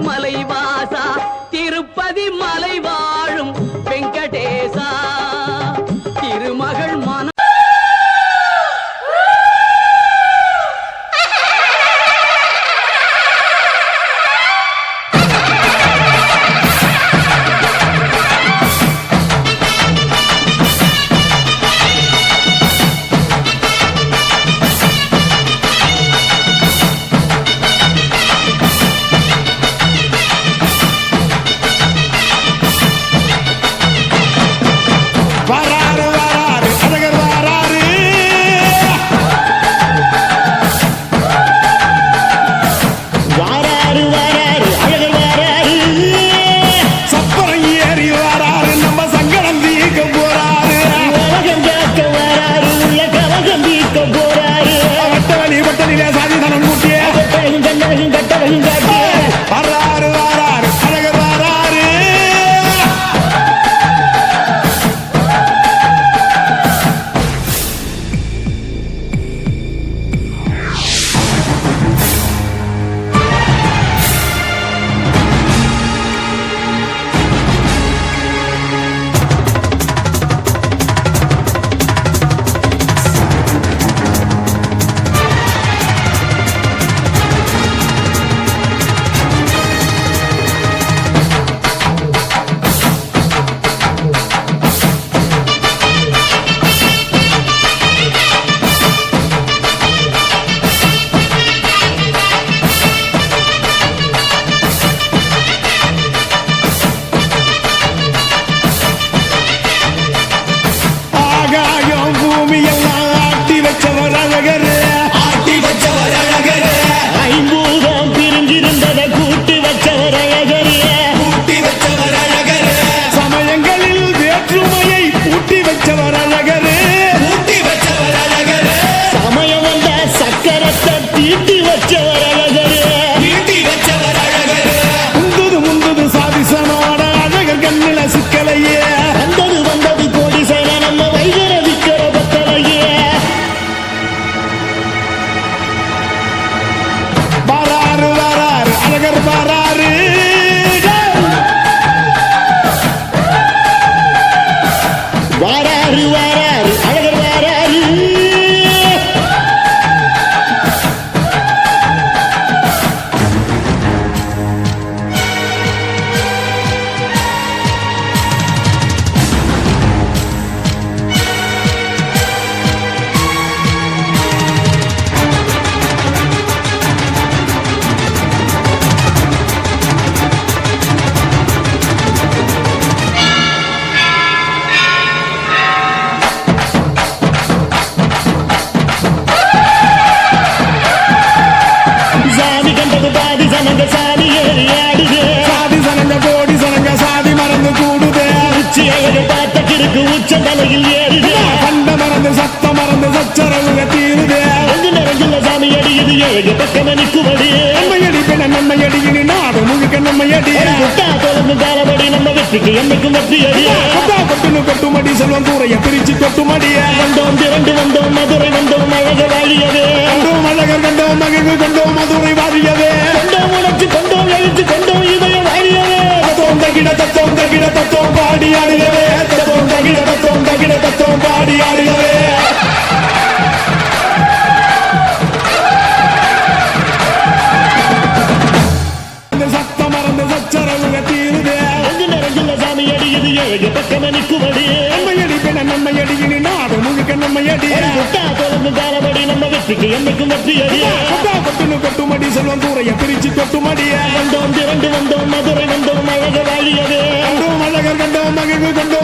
மலை சக்கரத்தை தீட்டி பாதி சமங்க சாமி ஏறி ஆடுது சாதி சனங்க கோடி சனங்க சாதி மறந்து கூடுதே. உச்சி அழகு பார்த்த கிறுக்கு உச்ச தலையில் ஏறுது. கண்ட மறந்து சத்த மறந்து சச்சரவுக தீருதே. எங்கு நிறைஞ்சுள்ள சாமி அடியுது ஏழு பக்கம் நிற்குபடி நன்மையடி பின்ன நன்மையடி இனி நாடு முழுக்க நன்மையடி முட்டா தொடர்ந்து காலபடி நம்ம வெற்றிக்கு என்னைக்கும் வெற்றி அடி. கொட்டுன்னு கொட்டுமடி செல்வம் கூரைய பிரிச்சு கொட்டுமடிய. வந்தோம் திரண்டு வந்தோம் மதுரை வந்தோம் அழக வாழியவே. கண்டோம் அழகர் கண்டோம் மகிழ்வு கண்டோம் தகிட தத்தோம் பாடி ஆடுகவே தத்தோம் தகிட தத்தோம் தகிட தத்தோம் பாடி ஆடுகவே சத்தம் மறந்து சச்சரவுக தீருதே. சாமி அடியுது ஏழு பக்கம் நிற்குபடி நன்மையடி பின்ன நன்மையடி இனி நாடு முழுக்க நன்மையடி முட்டா தொடர்ந்து காலபடி நம்ம வெற்றிக்கு என்னைக்கும் வெற்றி அடி. கொட்டா கொட்டுன்னு கொட்டுமடி செல்வம் கூரைய பிரிச்சு கொட்டுமடிய. வந்தோம் திரண்டு வந்தோம் மதுரை வந்தோம் அழக வாழியவே Give me the